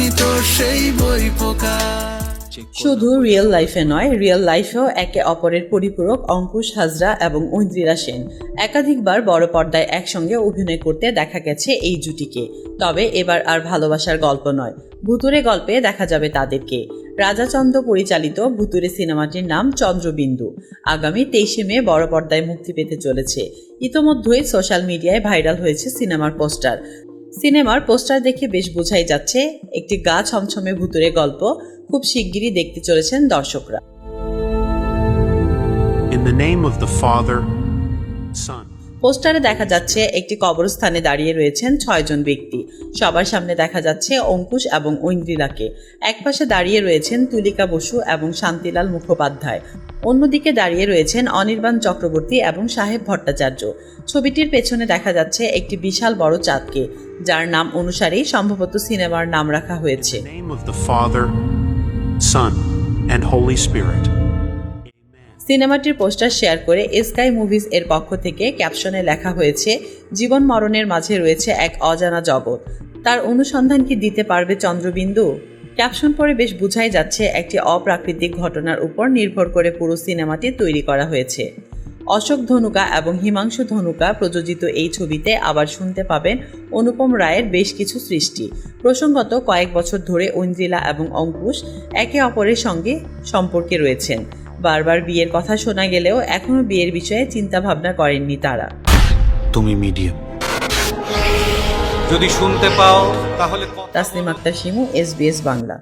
আমি তো সেই বই পোকা শুধু রিয়েল লাইফে নয় রিয়েল লাইফেও একে অপরের পরিপূরক অঙ্কুশ হাজরা এবং ঐন্দ্রিরা সেন। একাধিকবার বড় পর্দায় একসঙ্গে অভিনয় করতে দেখা গেছে এই জুটিকে। তবে এবার আর ভালোবাসার গল্প নয় ভুতুরে গল্পে দেখা যাবে তাদেরকে। রাজাচন্দ্র পরিচালিত ভুতুরে সিনেমাটির নাম চন্দ্রবিন্দু। আগামী তেইশে মে বড় পর্দায় মুক্তি পেতে চলেছে। ইতোমধ্যেই সোশ্যাল মিডিয়ায় ভাইরাল হয়েছে সিনেমার পোস্টার সিনেমার পোস্টার দেখে বেশ বোঝাই যাচ্ছে একটি গা ছমছমে ভুতুরে গল্প খুব শিগগিরই দেখতে চলেছেন দর্শকরা। In the name of the Father, Son, পোস্টারে দেখা যাচ্ছে একটি কবরস্থানে দাঁড়িয়ে রয়েছেন ছয়জন ব্যক্তি। সবার সামনে দেখা যাচ্ছে অঙ্কুশ এবং ঐন্দ্রিলাকে। একপাশে দাঁড়িয়ে রয়েছেন তুলিকা বসু এবং শান্তিলাল মুখোপাধ্যায়। অন্যদিকে দাঁড়িয়ে রয়েছেন অনির্বাণ চক্রবর্তী এবং সাহেব ভট্টাচার্য। ছবিটির পেছনে দেখা যাচ্ছে একটি বিশাল বড় চাঁদকে, যার নাম অনুসারেই সম্ভবত সিনেমার নাম রাখা হয়েছে। সিনেমাটির পোস্টার শেয়ার করে স্কাই মুভিজ এর পক্ষ থেকে ক্যাপশনে লেখা হয়েছে, জীবন মরণের মাঝে রয়েছে এক অজানা জগৎ। তার অনুসন্ধান কি দিতে পারবে চন্দ্রবিন্দু? ক্যাপশন পরে বেশ বোঝাই যাচ্ছে একটি অপ্রাকৃতিক ঘটনার উপর নির্ভর করে পুরো সিনেমাটি তৈরি করা হয়েছে। অশোক ধনুকা এবং হিমাংশু ধনুকা প্রযোজিত এই ছবিতে আবার শুনতে পাবেন অনুপম রায়ের বেশ কিছু সৃষ্টি। প্রসঙ্গত কয়েক বছর ধরে ঐন্দ্রিলা এবং অঙ্কুশ একে অপরের সঙ্গে সম্পর্কে রয়েছেন। বারবার বিয়ের কথা শোনা গেলেও এখনও বিয়ের বিষয়ে চিন্তা ভাবনা করেননি তারা। তুমি মিডিয়াম। যদি শুনতে পাও তাহলে তাসলিম আক্তার শিমু এসবিএস বাংলা।